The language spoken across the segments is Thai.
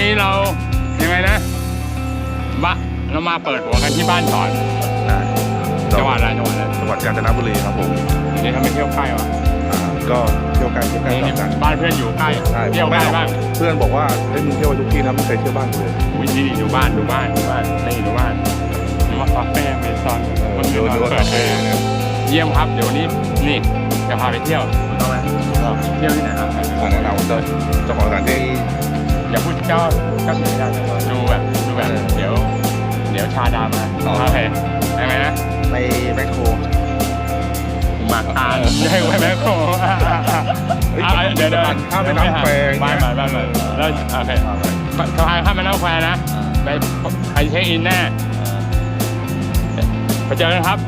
นี้เรายังไงนะบะเรามาเปิดหัวกันที่บ้านก่อนอ่าจังหวัดอะไรจังหวัดอะไรจังหวัดกาญจนบุรีครับผมทีนี้เขาไม่เที่ยวใกล้วะอ่าก็เที่ยวกันเที่ยวกันนี่ต่อกันบ้านเพื่อนอยู่ใกล้ใช่เที่ยวใกล้บ้างเพื่อนบอกว่าเฮ้ยมึงเที่ยวทุกที่นะไม่เคยเที่ยวบ้านกูเลยอุ้ยนี่ดูบ้านดูบ้านดูบ้านนี่ดูบ้านนี่มาคาเฟ่เมซอนมันดูมีดูเปิดแอร์เยี่ยมครับเดี๋ยววันนี้นี่จะพาไปเที่ยวต้องไหมเที่ยวที่ไหนครับอ่าแนะนำเจ้าเจ้าของสถานที่ อย่าพูดเจ้าเจ้าถิ่นไม่ได้ดูแบบดูแบบเออเดี๋ยว เดี๋ยวชาดามาอ๋อโอเคได้ไหมนะไปแมคโครหมากตาลได้ไหมแม่โคเฮ้ยอะเดี๋ยวเดี๋ยวข้ามแม่น้ำแควงบ้านบ้านบ้านบ้านแล้วโอเคสะพานข้ามแม่น้ำแควนะไปไปเช็คอินแน่ไปเจอกันครับ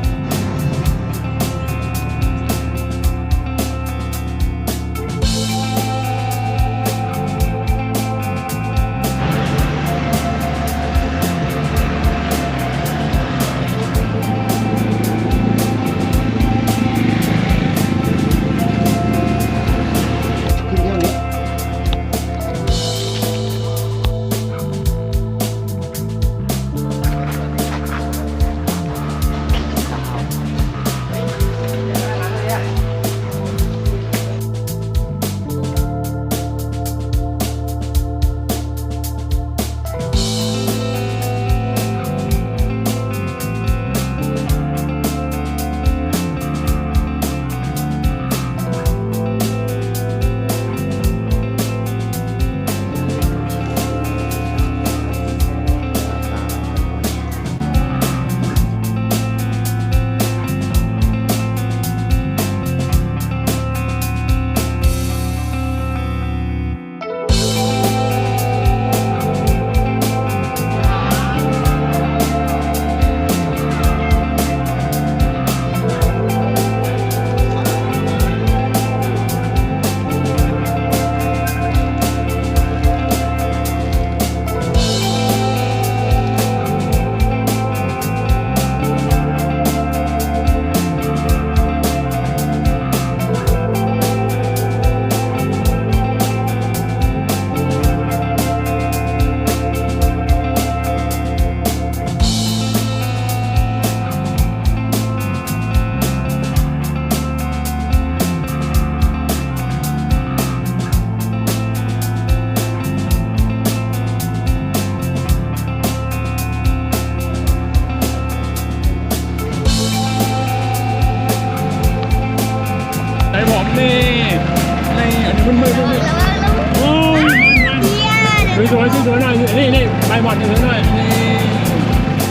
วยสวยสวยหน่อยนี่นี่ไปบอลสวยหน่อยนี่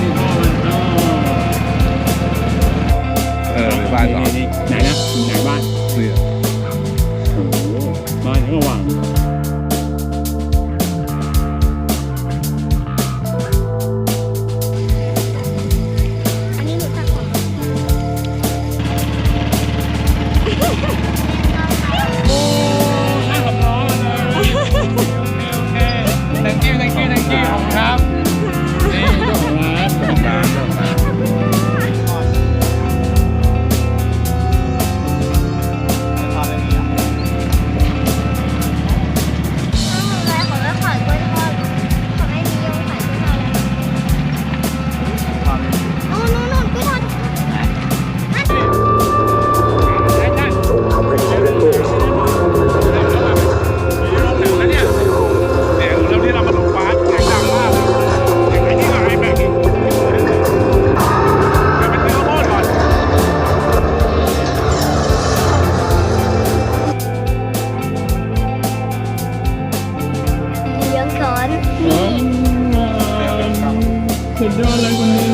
นี่พ่อมันอ๋อเออบ้านต่อนี่ไหนนะไหนบ้านเนี่ยโอ้โหบ้านก็ระวัง สุดยอ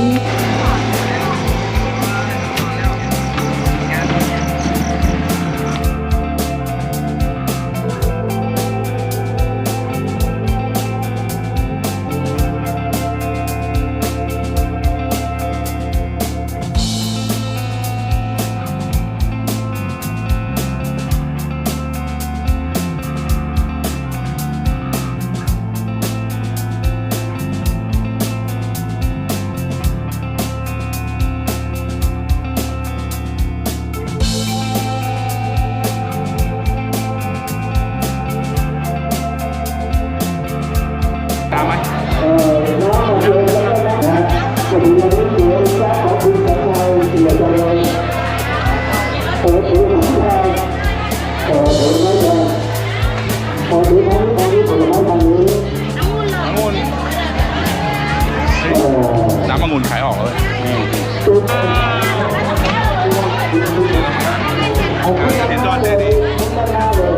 เห็นดอนเจดีย์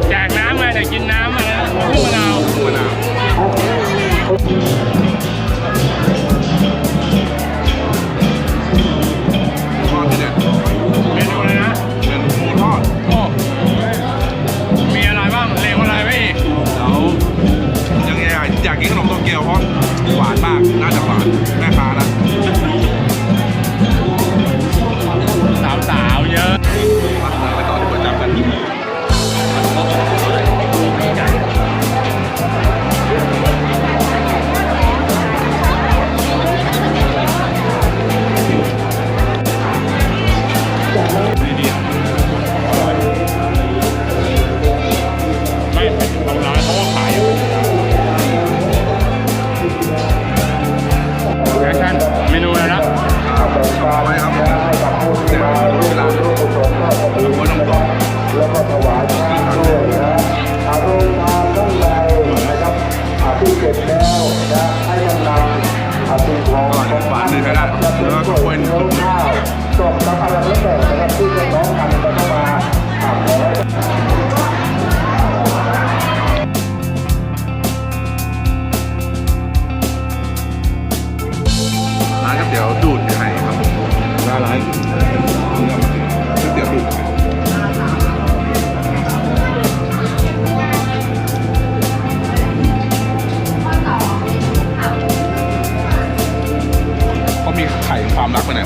แจกน้ำไงแต่กินน้ำอะไรนะหัวมะนาวมะนาว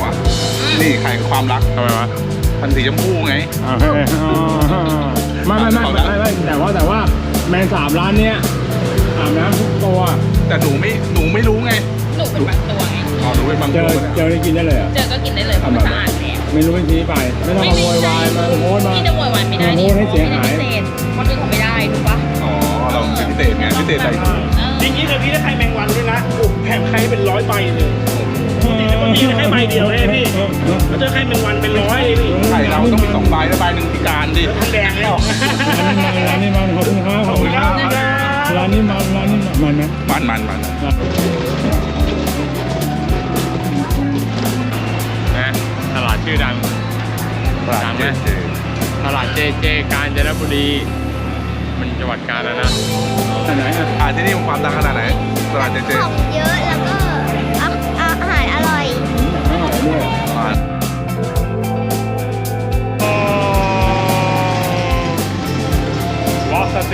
วามรักไปไหนวะ นี่ไข่แห่งความรักทำไมวะพันสีชมพูไงอ่าเฮ้ยอ๋อไม่ไม่ไม่ไม่ไม่แต่ว่าแต่ว่าแมงสาบร้านเนี้ยอาบน้ำทุกตัว แต่หนูไม่หนูไม่รู้ไง หนูเป็นบางตัวไงอ๋อหนูเป็นบางเจตัอวเนี่ยเจอได้กินได้เลยเหรอ เจอก็กินได้เลยเพราะมันสะอาดแล้วไม่รู้เป็นทีไป ไม่ต้องมาโวยวายมาโพสต์มานี่จะโวยวายไม่ได้โพนี่สต์ให้เสียหายพิเศษคนอื่นเขาไม่ได้ถูกปะอ๋อเราเป็นพิเศษไงพิเศษใส่ถุงเอออย่างนี้เดี๋ยวพี่ได้ไข่แมงวันด้วยนะโอ้แถมไข่เป็นร้อยใบเลย ปกติแล้วมันมีแค่ใบเดียวเลยพี่แล้วเจอไข่แมงวันเป็นร้อยเลยพี่ไข่เราต้องมีสองใบแล้วใบหนึ่งพิการดิทั้งแดงแล้วร้านนี้มันขอบคุณครับขอบคุณครับร้านนี้มันร้านนี้มันนะมันมันมันนะตลาดชื่อดังร้านเจเจตลาดเจเจกาญจนบุรีมันจังหวัดกาญแล้วนะที่ไหนอะอ่าที่นี่มันความดังขนาดไหนตลาดเจเจของเยอะแล้วก็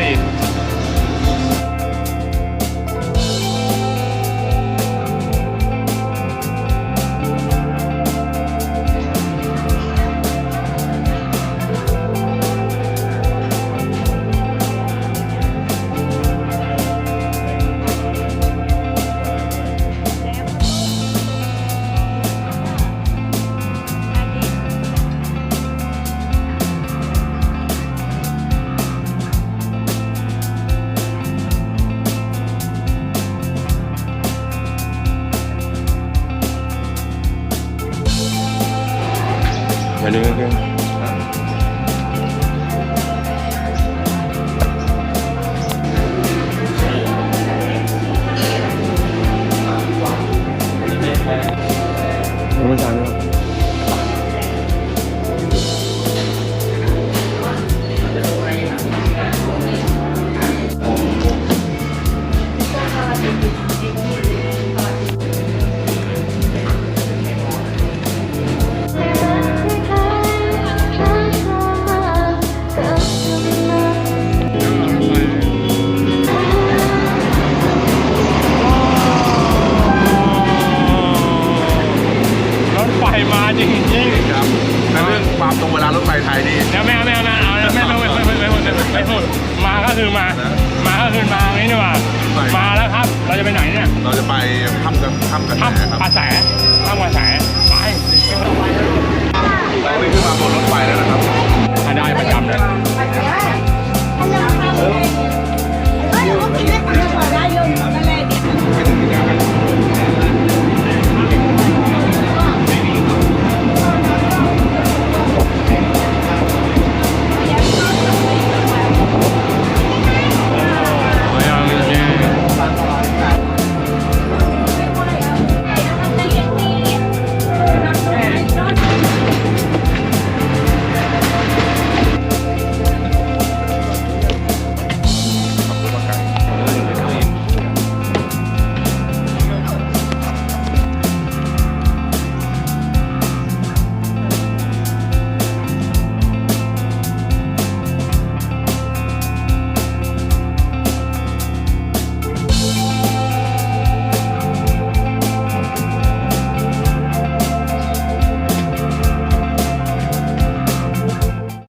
России. Any? ไทยดีเดี๋วไม่เอาไม่เอานะเอาไม่ไม่ไม่ไม่ไม่ไม่ไม่พูดมาก็คือมา มาก็คือมางี้ดีกว่ามาแล้วครับ เราจะไปไหนเนี่ย เราจะไปถ้ำกับถ้ำกระแสครับกระแสถ้ำกระแสไป